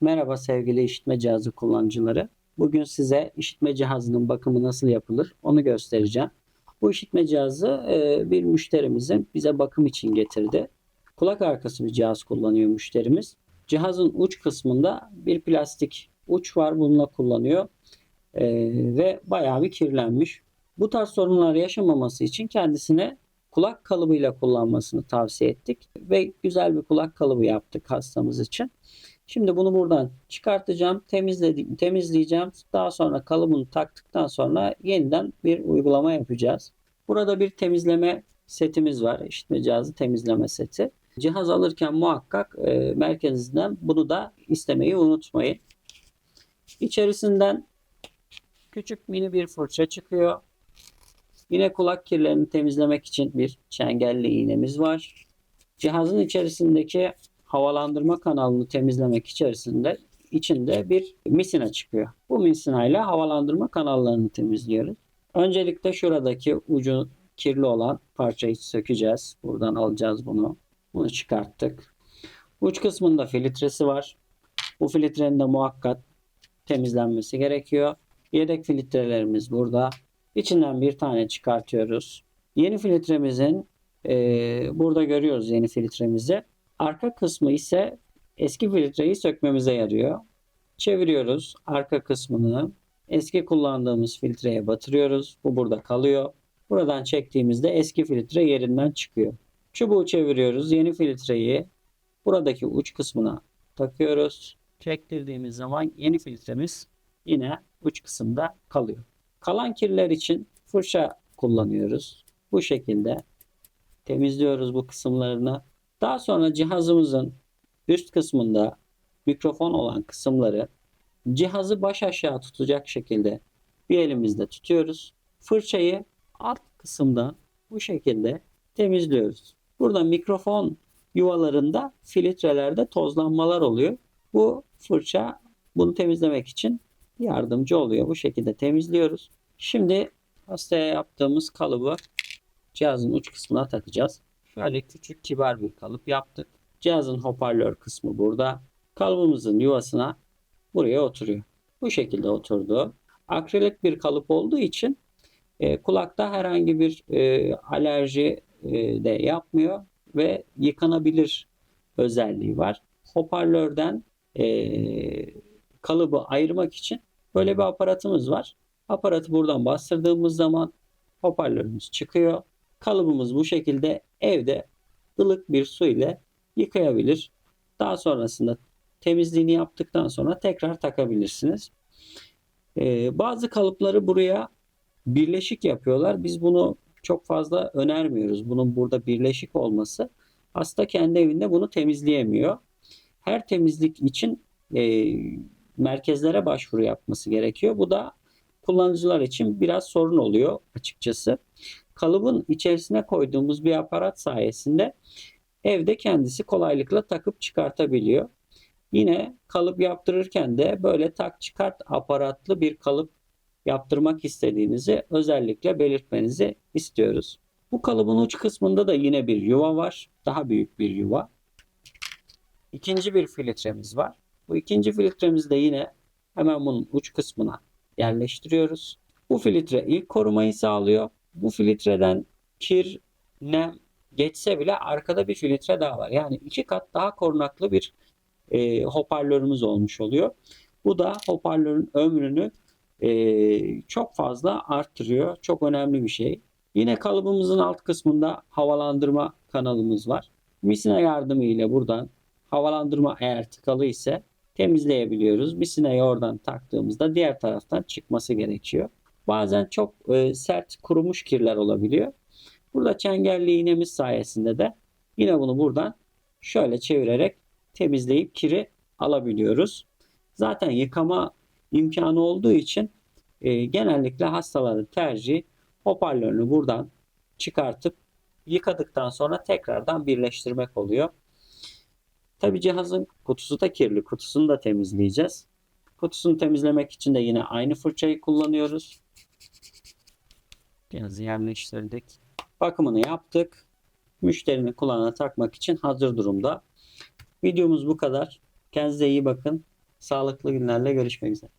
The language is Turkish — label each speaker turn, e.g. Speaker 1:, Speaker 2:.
Speaker 1: Merhaba sevgili işitme cihazı kullanıcıları. Bugün size işitme cihazının bakımı nasıl yapılır onu göstereceğim. Bu işitme cihazı e, bir müşterimizin bize bakım için getirdi. Kulak arkası bir cihaz kullanıyor müşterimiz. Cihazın uç kısmında bir plastik uç var bununla kullanıyor. E, ve bayağı bir kirlenmiş. Bu tarz sorunlar yaşamaması için kendisine kulak kalıbıyla kullanmasını tavsiye ettik. Ve güzel bir kulak kalıbı yaptık hastamız için. Şimdi bunu buradan çıkartacağım, temizledim, temizleyeceğim. Daha sonra kalıbını taktıktan sonra yeniden bir uygulama yapacağız. Burada bir temizleme setimiz var. İşitme cihazı temizleme seti. Cihaz alırken muhakkak e, merkezinden bunu da istemeyi unutmayın. İçerisinden küçük mini bir fırça çıkıyor. Yine kulak kirlerini temizlemek için bir çengelli iğnemiz var. Cihazın içerisindeki havalandırma kanalını temizlemek içerisinde içinde bir misina çıkıyor. Bu misina ile havalandırma kanallarını temizliyoruz. Öncelikle şuradaki ucu kirli olan parçayı sökeceğiz. Buradan alacağız bunu. Bunu çıkarttık. Uç kısmında filtresi var. Bu filtrenin de muhakkak temizlenmesi gerekiyor. Yedek filtrelerimiz burada. İçinden bir tane çıkartıyoruz. Yeni filtremizin e, burada görüyoruz yeni filtremizi. Arka kısmı ise eski filtreyi sökmemize yarıyor. Çeviriyoruz arka kısmını. Eski kullandığımız filtreye batırıyoruz. Bu burada kalıyor. Buradan çektiğimizde eski filtre yerinden çıkıyor. Çubuğu çeviriyoruz. Yeni filtreyi buradaki uç kısmına takıyoruz. Çektirdiğimiz zaman yeni filtremiz yine uç kısımda kalıyor. Kalan kirler için fırça kullanıyoruz. Bu şekilde temizliyoruz bu kısımlarını. Daha sonra cihazımızın üst kısmında mikrofon olan kısımları cihazı baş aşağı tutacak şekilde bir elimizde tutuyoruz. Fırçayı alt kısımdan bu şekilde temizliyoruz. Burada mikrofon yuvalarında filtrelerde tozlanmalar oluyor. Bu fırça bunu temizlemek için yardımcı oluyor. Bu şekilde temizliyoruz. Şimdi hastaya yaptığımız kalıbı cihazın uç kısmına takacağız. Şöyle küçük kibar bir kalıp yaptık. Cihazın hoparlör kısmı burada. Kalıbımızın yuvasına buraya oturuyor. Bu şekilde oturdu. Akrilik bir kalıp olduğu için e, kulakta herhangi bir e, alerji e, de yapmıyor ve yıkanabilir özelliği var. Hoparlörden e, kalıbı ayırmak için böyle bir aparatımız var. Aparatı buradan bastırdığımız zaman hoparlörümüz çıkıyor. Kalıbımız bu şekilde evde ılık bir su ile yıkayabilir. Daha sonrasında temizliğini yaptıktan sonra tekrar takabilirsiniz. Ee, bazı kalıpları buraya birleşik yapıyorlar. Biz bunu çok fazla önermiyoruz. Bunun burada birleşik olması. Hasta kendi evinde bunu temizleyemiyor. Her temizlik için e, merkezlere başvuru yapması gerekiyor. Bu da kullanıcılar için biraz sorun oluyor açıkçası. Kalıbın içerisine koyduğumuz bir aparat sayesinde evde kendisi kolaylıkla takıp çıkartabiliyor. Yine kalıp yaptırırken de böyle tak çıkart aparatlı bir kalıp yaptırmak istediğinizi özellikle belirtmenizi istiyoruz. Bu kalıbın uç kısmında da yine bir yuva var. Daha büyük bir yuva. İkinci bir filtremiz var. Bu ikinci filtremizi de yine hemen bunun uç kısmına yerleştiriyoruz. Bu filtre ilk korumayı sağlıyor. Bu filtreden kir, nem geçse bile arkada bir filtre daha var. Yani iki kat daha korunaklı bir e, hoparlörümüz olmuş oluyor. Bu da hoparlörün ömrünü e, çok fazla arttırıyor. Çok önemli bir şey. Yine kalıbımızın alt kısmında havalandırma kanalımız var. Misina yardımı ile buradan havalandırma eğer tıkalı ise temizleyebiliyoruz. Misinayı oradan taktığımızda diğer taraftan çıkması gerekiyor. Bazen çok e, sert kurumuş kirler olabiliyor. Burada çengelli iğnemiz sayesinde de yine bunu buradan şöyle çevirerek temizleyip kiri alabiliyoruz. Zaten yıkama imkanı olduğu için e, genellikle hastaların tercihi hoparlörünü buradan çıkartıp yıkadıktan sonra tekrardan birleştirmek oluyor. Tabi cihazın kutusu da kirli. Kutusunu da temizleyeceğiz. Kutusunu temizlemek için de yine aynı fırçayı kullanıyoruz. Cihazı yerleştirdik. Bakımını yaptık. Müşterinin kulağına takmak için hazır durumda. Videomuz bu kadar. Kendinize iyi bakın. Sağlıklı günlerle görüşmek üzere.